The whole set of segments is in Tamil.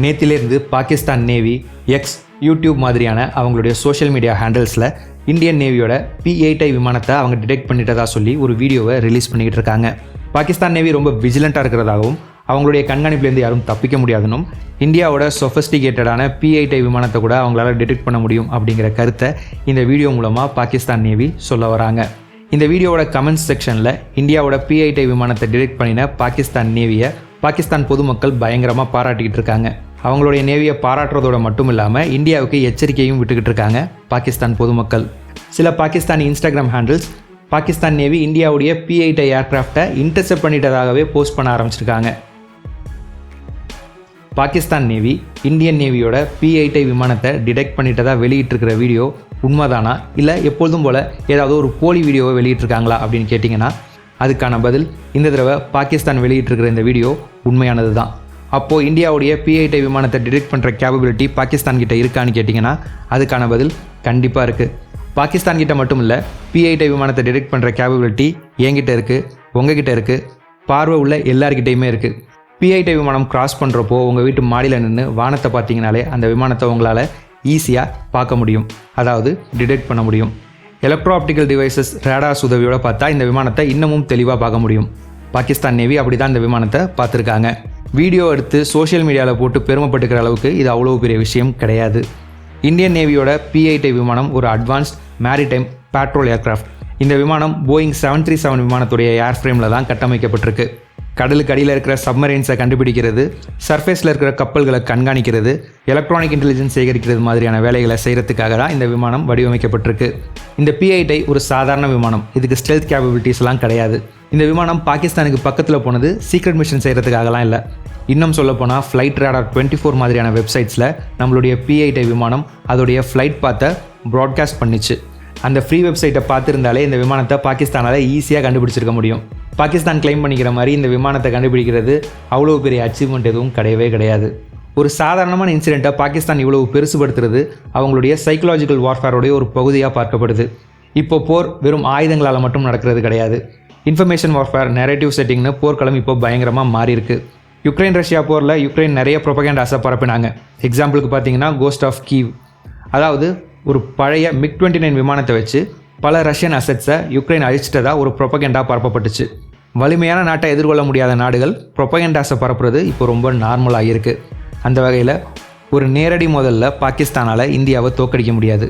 நேத்திலேருந்து பாகிஸ்தான் நேவி எக்ஸ் யூடியூப் மாதிரியான அவங்களுடைய சோஷியல் மீடியா ஹேண்டில்ஸில் இந்தியன் நேவியோட பி எயிட் ஐ விமானத்தை அவங்க டிடெக்ட் பண்ணிட்டதா சொல்லி ஒரு வீடியோவை ரிலீஸ் பண்ணிக்கிட்டு இருக்காங்க. பாகிஸ்தான் நேவி ரொம்ப விஜிலண்ட்டாக இருக்கிறதாகவும் அவங்களுடைய கண்காணிப்புலேருந்து யாரும் தப்பிக்க முடியாதுன்னும் இந்தியாவோட சொஃபஸ்டிகேட்டடான பி விமானத்தை கூட அவங்களால டிடெக்ட் பண்ண முடியும் அப்படிங்கிற கருத்தை இந்த வீடியோ மூலமாக பாகிஸ்தான் நேவி சொல்ல வராங்க. இந்த வீடியோவோட கமெண்ட்ஸ் செக்ஷனில் இந்தியாவோட பிஐடி விமானத்தை டிடெக்ட் பண்ணின பாகிஸ்தான் நேவியை பாகிஸ்தான் பொதுமக்கள் பயங்கரமாக பாராட்டிக்கிட்டு இருக்காங்க. அவங்களுடைய நேவியை பாராட்டுறதோட மட்டும் இல்லாமல் இந்தியாவுக்கு எச்சரிக்கையும் விட்டுக்கிட்டு இருக்காங்க பாகிஸ்தான் பொதுமக்கள். சில Pakistani Instagram handles Pakistan navy இந்தியாவுடைய பி எயிட் ஏர்க்ராஃப்டை இன்டர்செப்ட் பண்ணிட்டதாகவே போஸ்ட் பண்ண ஆரம்பிச்சிருக்காங்க. பாகிஸ்தான் நேவி இந்தியன் நேவியோட பி விமானத்தை டிடெக்ட் பண்ணிட்டதாக வெளியிட்டிருக்கிற வீடியோ உண்மைதானா? இல்லை எப்பொழுதும் போல் ஏதாவது ஒரு போலி வீடியோவை வெளியிட்டிருக்காங்களா அப்படின்னு கேட்டிங்கன்னா அதுக்கான பதில் இந்த தடவை பாகிஸ்தான் வெளியிட்டிருக்கிற இந்த வீடியோ உண்மையானது தான் அப்போது இந்தியாவுடைய பிஐடி விமானத்தை டிடெக்ட் பண்ணுற கேபபிலிட்டி பாகிஸ்தான் கிட்ட இருக்கான்னு கேட்டிங்கன்னா அதுக்கான பதில் கண்டிப்பாக இருக்குது பாகிஸ்தான் கிட்ட மட்டும் இல்லை பிஐடி விமானத்தை டிடெக்ட் பண்ணுற கேபபிலிட்டி என்கிட்ட இருக்குது உங்ககிட்ட இருக்குது பார்வை உள்ள எல்லார்கிட்டையுமே இருக்குது பிஐடி விமானம் கிராஸ் பண்ணுறப்போ உங்கள் வீட்டு மாடியில் நின்று வானத்தை பார்த்தீங்கனாலே அந்த விமானத்தை உங்களால் ஈஸியாக பார்க்க முடியும். அதாவது டிடெக்ட் பண்ண முடியும். எலக்ட்ரோ ஆப்டிக்கல் டிவைசஸ் ரேடார்ஸ் உதவியோட பார்த்தா இந்த விமானத்தை இன்னமும் தெளிவாக பார்க்க முடியும். பாகிஸ்தான் நேவி அப்படி தான் இந்த விமானத்தை பார்த்துருக்காங்க. வீடியோ எடுத்து சோஷியல் மீடியாவில் போட்டு பெருமைப்பட்டுக்கிற அளவுக்கு இது அவ்வளோ பெரிய விஷயம் கிடையாது. இந்தியன் நேவியோட பிஐடி விமானம் ஒரு அட்வான்ஸ்ட் மேரிடைம் பேட்ரோல் ஏர்க்ராஃப்ட் இந்த விமானம் போயிங் செவன் த்ரீ செவன் விமானத்துடைய ஏர் ஃப்ரேமில் தான் கட்டமைக்கப்பட்டிருக்கு. கடலுக்கு அடியில் இருக்கிற சப்மரைன்ஸை கண்டுபிடிக்கிறது சர்ஃபேஸில் இருக்கிற கப்பல்களை கண்காணிக்கிறது எலக்ட்ரானிக் இன்டெலிஜென்ஸ் சேகரிக்கிறது மாதிரியான வேலைகளை செய்கிறதுக்காக தான் இந்த விமானம் வடிவமைக்கப்பட்டிருக்கு. இந்த பிஐடை ஒரு சாதாரண விமானம். இதுக்கு ஸ்டெல்த் கேபபிலிட்டிஸ்லாம் கிடையாது. இந்த விமானம் பாகிஸ்தானுக்கு பக்கத்தில் போனது சீக்ரெட் மிஷன் செய்கிறதுக்காகலாம் இல்லை. இன்னும் சொல்லப்போனால் ஃப்ளைட் ரேடார் டுவெண்ட்டி ஃபோர் மாதிரியான வெப்சைட்ஸில் நம்மளுடைய பிஐடை விமானம் அதோடைய ஃப்ளைட் பார்த்த ப்ராட்காஸ்ட் பண்ணிச்சு. அந்த ஃப்ரீ வெப்சைட்டை பார்த்துருந்தாலே இந்த விமானத்தை பாகிஸ்தானால் ஈஸியாக கண்டுபிடிச்சிருக்க முடியும். பாகிஸ்தான் கிளைம் பண்ணிக்கிற மாதிரி இந்த விமானத்தை கண்டுபிடிக்கிறது அவ்வளோ பெரிய அச்சீவ்மெண்ட் எதுவும் கிடையவே கிடையாது. ஒரு சாதாரணமான இன்சிடெண்ட்டை பாகிஸ்தான் இவ்வளவு பெருசுபடுத்துறது அவங்களுடைய சைக்கலாஜிக்கல் வார்ஃபேரோடைய ஒரு பகுதியாக பார்க்கப்படுது. இப்போ போர் வெறும் ஆயுதங்களால் மட்டும் நடக்கிறது கிடையாது. இன்ஃபர்மேஷன் வார்ஃபேர் நெரேட்டிவ் செட்டிங்னு போர்க்களம் இப்போ பயங்கரமாக மாறி இருக்கு யுக்ரைன் ரஷ்யா போரில் யுக்ரைன் நிறைய ப்ரொபகேண்டாஸை பரப்பினாங்க. எக்ஸாம்பிளுக்கு பார்த்தீங்கன்னா கோஸ்ட் ஆஃப் கீவ் அதாவது ஒரு பழைய மிக் டுவெண்ட்டி நைன் விமானத்தை வச்சு பல ரஷ்யன் அசட்ஸை யுக்ரைன் அழிச்சிட்டதா ஒரு ப்ரொபகெண்டா பரப்பப்பட்டுச்சு. வலிமையான நாட்டை எதிர்கொள்ள முடியாத நாடுகள் ப்ரொபகெண்டாஸை பரப்புறது இப்போ ரொம்ப நார்மலாக இருக்குது அந்த வகையில் ஒரு நேரடி முதல்ல பாகிஸ்தானால் இந்தியாவை தோக்கடிக்க முடியாது.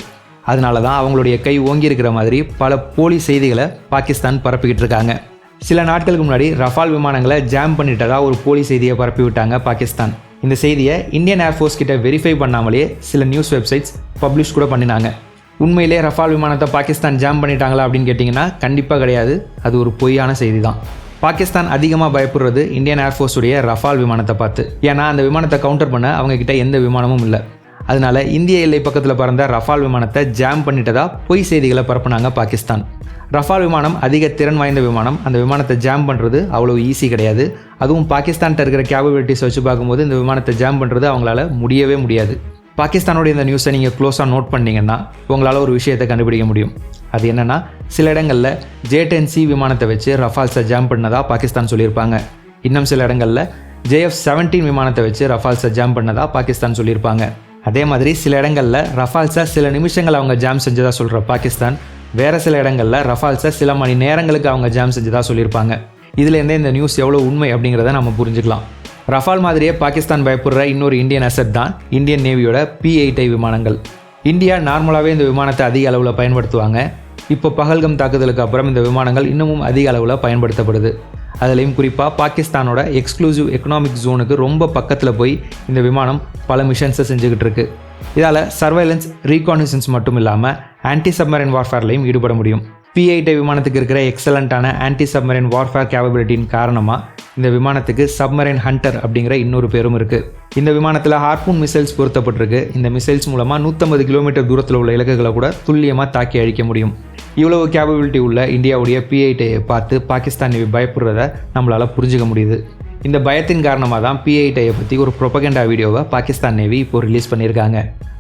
அதனால தான் அவங்களுடைய கை ஓங்கி இருக்கிற மாதிரி பல போலி செய்திகளை பாகிஸ்தான் பரப்பிக்கிட்டு இருக்காங்க. சில நாட்களுக்கு முன்னாடி ரஃபால் விமானங்களை ஜாம் பண்ணிட்டதா ஒரு போலி செய்தியை பரப்பி விட்டாங்க பாகிஸ்தான். இந்த செய்தியை இந்தியன் ஏர்ஃபோர்ஸ் கிட்ட வெரிஃபை பண்ணாமலே சில நியூஸ் வெப்சைட்ஸ் பப்ளிஷ் கூட பண்ணினாங்க. உண்மையிலே ரஃபால் விமானத்தை பாகிஸ்தான் ஜாம் பண்ணிட்டாங்களா அப்படின்னு கேட்டிங்கன்னா கண்டிப்பாக கிடையாது. அது ஒரு பொய்யான செய்தி தான் பாகிஸ்தான் அதிகமாக பயப்படுறது இந்தியன் ஏர்ஃபோர்ஸுடைய ரஃபால் விமானத்தை பார்த்து. ஏன்னா அந்த விமானத்தை கவுண்டர் பண்ண அவங்கக்கிட்ட எந்த விமானமும் இல்லை. அதனால இந்திய எல்லை பக்கத்தில் பறந்த ரஃபால் விமானத்தை ஜாம் பண்ணிட்டதா பொய் செய்திகளை பரப்புனாங்க பாகிஸ்தான். ரஃபால் விமானம் அதிக திறன் வாய்ந்த விமானம். அந்த விமானத்தை ஜாம் பண்ணுறது அவ்வளோ ஈஸி கிடையாது. அதுவும் பாகிஸ்தான்கிட்ட இருக்கிற கேபபிலிட்டிஸ் வச்சு பார்க்கும்போது இந்த விமானத்தை ஜாம் பண்ணுறது அவங்களால முடியவே முடியாது. பாகிஸ்தானோட இந்த நியூஸை நீங்கள் க்ளோஸாக நோட் பண்ணீங்கன்னா உங்களால் ஒரு விஷயத்தை கண்டுபிடிக்க முடியும். அது என்னென்னா சில இடங்களில் ஜே டென் சி விமானத்தை வச்சு ரஃபால்ஸை ஜாம் பண்ணதா பாகிஸ்தான் சொல்லியிருப்பாங்க. இன்னும் சில இடங்களில் ஜேஎஃப் செவன்டீன் விமானத்தை வச்சு ரஃபால்ஸை ஜாம் பண்ணதா பாகிஸ்தான் சொல்லியிருப்பாங்க. அதே மாதிரி சில இடங்களில் ரஃபால்ஸை சில நிமிஷங்கள் அவங்க ஜாம் செஞ்சதாக சொல்கிற பாகிஸ்தான் வேறு சில இடங்களில் ரஃபால்ஸை சில மணி நேரங்களுக்கு அவங்க ஜாம் செஞ்சதாக சொல்லியிருப்பாங்க. இதுலேருந்தே இந்த நியூஸ் எவ்வளோ உண்மை அப்படிங்கிறத நம்ம புரிஞ்சுக்கலாம். ரஃபால் மாதிரியே பாகிஸ்தான் பயப்படுற இன்னொரு இந்தியன் அசட் தான் இந்தியன் நேவியோட பி எயிட் ஐ விமானங்கள். இந்தியா நார்மலாகவே இந்த விமானத்தை அதிக அளவில் பயன்படுத்துவாங்க. இப்போ பகல்கம் தாக்குதலுக்கு அப்புறம் இந்த விமானங்கள் இன்னமும் அதிக அளவில் பயன்படுத்தப்படுது. அதுலேயும் குறிப்பாக பாகிஸ்தானோட எக்ஸ்க்ளூசிவ் எக்கனாமிக் ஜோனுக்கு ரொம்ப பக்கத்தில் போய் இந்த விமானம் பல மிஷன்ஸை செஞ்சுக்கிட்டு இருக்கு. இதால் சர்வைலன்ஸ் ரீகானிசன்ஸ் மட்டும் இல்லாமல் ஆன்டி சப்மரைன் வார்ஃபேர்லையும் ஈடுபட முடியும். பி எயிட்டை விமானத்துக்கு இருக்கிற எக்ஸலண்ட்டான ஆன்டி சப்மரைன் வார்ஃபேர் கேபபிலிட்டியின் காரணமாக இந்த விமானத்துக்கு சப்மரைன் ஹண்டர் அப்படிங்கிற இன்னொரு பேரும் இருக்குது இந்த விமானத்தில் ஹார்பூன் மிசைல்ஸ் பொருத்தப்பட்டிருக்கு. இந்த மிசைல்ஸ் மூலமாக நூற்றம்பது கிலோமீட்டர் தூரத்தில் உள்ள இலக்குகளை கூட துல்லியமாக தாக்கி அழிக்க முடியும். இவ்வளவு கேபபிலிட்டி உள்ள இந்தியாவுடைய பிஐடியை பார்த்து பாகிஸ்தான் நேவி பயப்படுறத நம்மளால் புரிஞ்சுக்க முடியுது. இந்த பயத்தின் காரணமாக தான் பிஐடியை பற்றி ஒரு ப்ரொபகண்டா வீடியோவை பாகிஸ்தான் நேவி இப்போ ரிலீஸ் பண்ணியிருக்காங்க.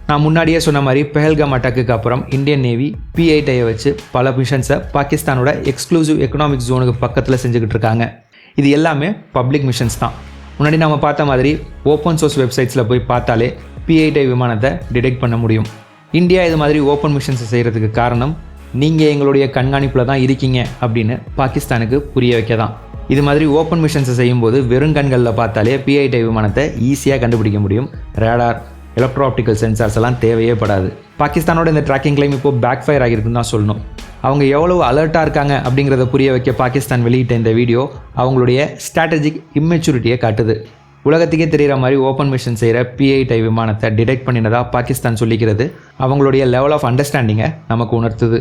நான் முன்னாடியே சொன்ன மாதிரி பெஹல்காம் அட்டாக்குக்கு அப்புறம் இந்தியன் நேவி பிஐடியை வச்சு பல மிஷன்ஸை பாகிஸ்தானோட எக்ஸ்க்ளூசிவ் எக்கனாமிக் ஜோனுக்கு பக்கத்தில் செஞ்சுக்கிட்டு இருக்காங்க. இது எல்லாமே பப்ளிக் மிஷன்ஸ் தான். முன்னாடி நம்ம பார்த்த மாதிரி ஓப்பன் சோர்ஸ் வெப்சைட்ஸில் போய் பார்த்தாலே பிஐடி விமானத்தை டிடெக்ட் பண்ண முடியும். இந்தியா இது மாதிரி ஓப்பன் மிஷன்ஸை செய்கிறதுக்கு காரணம் நீங்கள் எங்களுடைய கண்காணிப்பில் தான் இருக்கீங்க அப்படின்னு பாகிஸ்தானுக்கு புரிய வைக்க தான் இது மாதிரி ஓப்பன் மிஷன்ஸை செய்யும்போது வெறும் கண்களில் பார்த்தாலே பிஐடி விமானத்தை ஈஸியாக கண்டுபிடிக்க முடியும். ரேடார் எலக்ட்ரோ ஆப்டிக்கல் சென்சார்ஸ் எல்லாம் தேவையே படாது. பாகிஸ்தானோட இந்த ட்ராக்கிங் கிளைம் இப்போ பேக் ஃபயர் ஆகிருக்குன்னு தான் சொல்லணும். அவங்க எவ்வளவு அலர்ட்டாக இருக்காங்க அப்படிங்கிறத புரிய வைக்க பாகிஸ்தான் வெளியிட்ட இந்த வீடியோ அவங்களுடைய ஸ்ட்ராட்டஜிக் இம்மெச்சூரிட்டியை காட்டுது. உலகத்துக்கே தெரிகிற மாதிரி ஓப்பன் மிஷன் செய்கிற பிஐடை விமானத்தை டிடெக்ட் பண்ணினதாக பாகிஸ்தான் சொல்லிக்கிறது. அவங்களுடைய லெவல் ஆஃப் அண்டர்ஸ்டாண்டிங்கை நமக்கு உணர்த்துது.